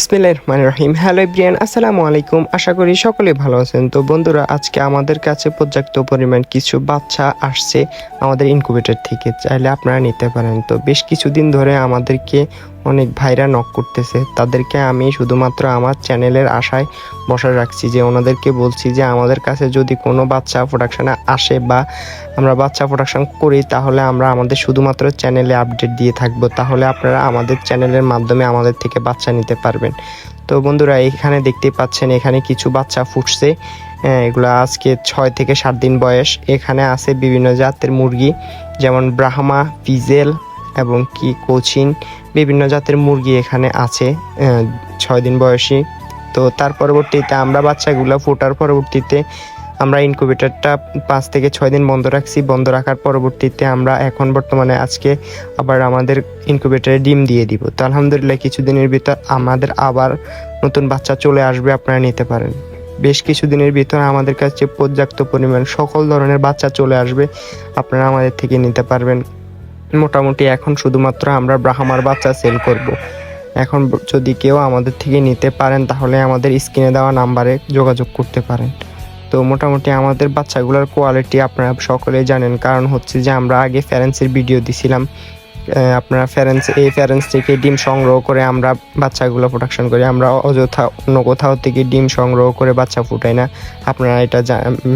বিসমিল্লাহির রহমানির রহিম। Hello Brian আসসালামু আলাইকুম। আশা করি সকলে ভালো আছেন। তো বন্ধুরা, আজকে আমাদের কাছে পর্যাপ্ত পরিমাণ কিছু বাচ্চা আসছে আমাদের ইনকুবেটর থেকে। চাইলে আপনারা নিতে পারেন। তো বেশ কিছুদিন ধরে আমাদেরকে অনেক ভাইরা নক করতেছে। তাদেরকে আমি শুধুমাত্র আমার চ্যানেলের আশায় বসা রাখছি যে ওনাদেরকে বলছি যে আমাদের কাছে যদি কোনো বাচ্চা প্রোডাকশানে আসে বা আমরা বাচ্চা প্রোডাকশন করি তাহলে আমরা আমাদের শুধুমাত্র চ্যানেলে আপডেট দিয়ে থাকব। তাহলে আপনারা আমাদের চ্যানেলের মাধ্যমে আমাদের থেকে বাচ্চা নিতে পারবেন। তো বন্ধুরা এখানে দেখতেই পাচ্ছেন এখানে কিছু বাচ্চা ফুটছে। হ্যাঁ, এগুলো আজকে ছয় থেকে সাত দিন বয়স। এখানে আছে বিভিন্ন জাতের মুরগি যেমন ব্রাহ্মা পিজেল এবং কি কোচিন। বিভিন্ন জাতের মুরগি এখানে আছে ছয় দিন বয়সী। তো তার পরবর্তীতে আমরা বাচ্চাগুলো ফোটার পরবর্তীতে আমরা ইনকুবেটরটা পাঁচ থেকে ছয় দিন বন্ধ রাখছি। বন্ধ রাখার পরবর্তীতে আমরা এখন বর্তমানে আজকে আবার আমাদের ইনকুবেটরে ডিম দিয়ে দিব। তো আলহামদুলিল্লাহ কিছুদিনের ভিতর আমাদের আবার নতুন বাচ্চা চলে আসবে, আপনারা নিতে পারেন। বেশ কিছুদিনের ভিতর আমাদের কাছে পর্যাপ্ত পরিমাণ সকল ধরনের বাচ্চা চলে আসবে, আপনারা আমাদের থেকে নিতে পারবেন। মোটামুটি এখন শুধুমাত্র আমরা ব্রাহ্মার বাচ্চা সেল করব। এখন যদি কেউ আমাদের থেকে নিতে পারেন, তাহলে আমাদের স্ক্রিনে দেওয়া নাম্বারে যোগাযোগ করতে পারেন। তো মোটামুটি আমাদের বাচ্চাগুলোর কোয়ালিটি আপনারা সকলেই জানেন। কারণ হচ্ছে যে আমরা আগে ফ্যারেন্সের ভিডিও দিছিলাম। আপনারা ফ্যারেন্স, এই ফ্যারেন্স থেকে ডিম সংগ্রহ করে আমরা বাচ্চাগুলো প্রোডাকশন করি। আমরা অযথা অন্য কোথাও থেকে ডিম সংগ্রহ করে বাচ্চা ফুটাই না। আপনারা এটা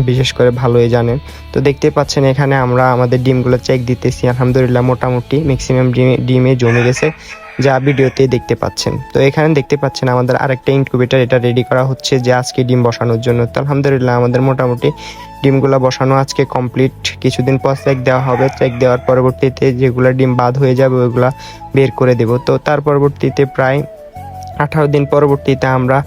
বিশেষ করে ভালোই জানেন। তো দেখতে পাচ্ছেন এখানে আমরা আমাদের ডিমগুলো চেক দিতেছি। আলহামদুলিল্লাহ মোটামুটি ম্যাক্সিমাম ডিমে ডিমে জমে গেছে। যা ভিডিওতে দেখতে পাচ্ছেন। তো এখানে দেখতে পাচ্ছেন আমাদের আরেকটা ইনকিউবেটর এটা রেডি করা হচ্ছে যে আজকে ডিম বসানোর জন্য। তো আলহামদুলিল্লাহ আমাদের মোটামুটি ডিমগুলো বসানো আজকে কমপ্লিট কিছুদিন পর চেক দেওয়া হবে। চেক দেওয়ার পরবর্তীতে যেগুলো ডিম বাদ হয়ে যাবে, ওইগুলা বের করে দেব। তো তার পরবর্তীতে প্রায় আঠারো দিন পরবর্তীতে আমরা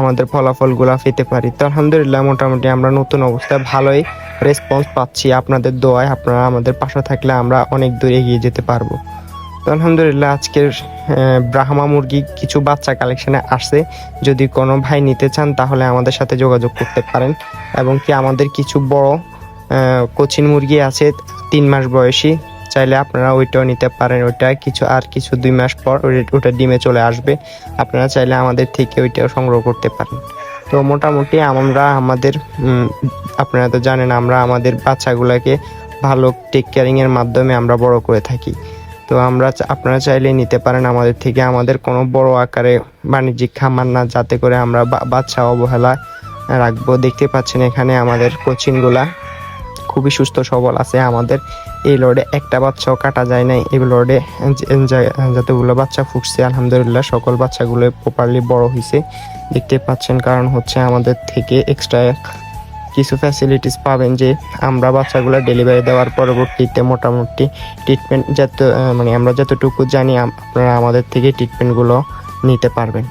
আমাদের ফলাফলগুলো পেতে পারি। তো আলহামদুলিল্লাহ মোটামুটি আমরা নতুন অবস্থায় ভালোই রেসপন্স পাচ্ছি। আপনাদের দোয়ায় আপনারা আমাদের পাশে থাকলে আমরা অনেক দূর এগিয়ে যেতে পারব। তো আলহামদুলিল্লাহ আজকের ব্রাহ্মা মুরগি কিছু বাচ্চা কালেকশনে আসছে। যদি কোনো ভাই নিতে চান, তাহলে আমাদের সাথে যোগাযোগ করতে পারেন। এবং কি আমাদের কিছু বড় কোচিন মুরগি আছে, তিন মাস বয়সী, চাইলে আপনারা ওইটাও নিতে পারেন। ওইটা কিছু, আর কিছু দুই মাস পর ওটা ডিমে চলে আসবে। আপনারা চাইলে আমাদের থেকে ওইটাও সংগ্রহ করতে পারেন। তো মোটামুটি আমরা আমাদের আপনারা তো জানেন, আমরা আমাদের বাচ্চাগুলোকে ভালো টেক কেয়ারিংয়ের মাধ্যমে আমরা বড় করে থাকি। তো আমরা আপনারা চাইলে নিতে পারেন আমাদের থেকে। আমাদের কোনো বড় আকারে বাণিজ্যিক খামার না, যাতে করে আমরা বাচ্চা অবহেলা রাখব। দেখতে পাচ্ছেন এখানে আমাদের কোচিনগুলা খুবই সুস্থ, সবল আছে আমাদের। এই লড়ে একটা বাচ্চাও কাটা যায় নাই। এই লড়ে যতগুলো বাচ্চা ফুটছে, আলহামদুলিল্লাহ সকল বাচ্চাগুলো প্রপারলি বড় হয়েছে দেখতে পাচ্ছেন কারণ হচ্ছে আমাদের থেকে এক্সট্রা কিছু ফ্যাসিলিটিস পাবেন যে আমরা বাচ্চাগুলো ডেলিভারি দেওয়ার পরবর্তীতে মোটামুটি ট্রিটমেন্ট যত মানে আমরা যতটুকু জানি আপনারা আমাদের থেকে ট্রিটমেন্টগুলো নিতে পারবেন।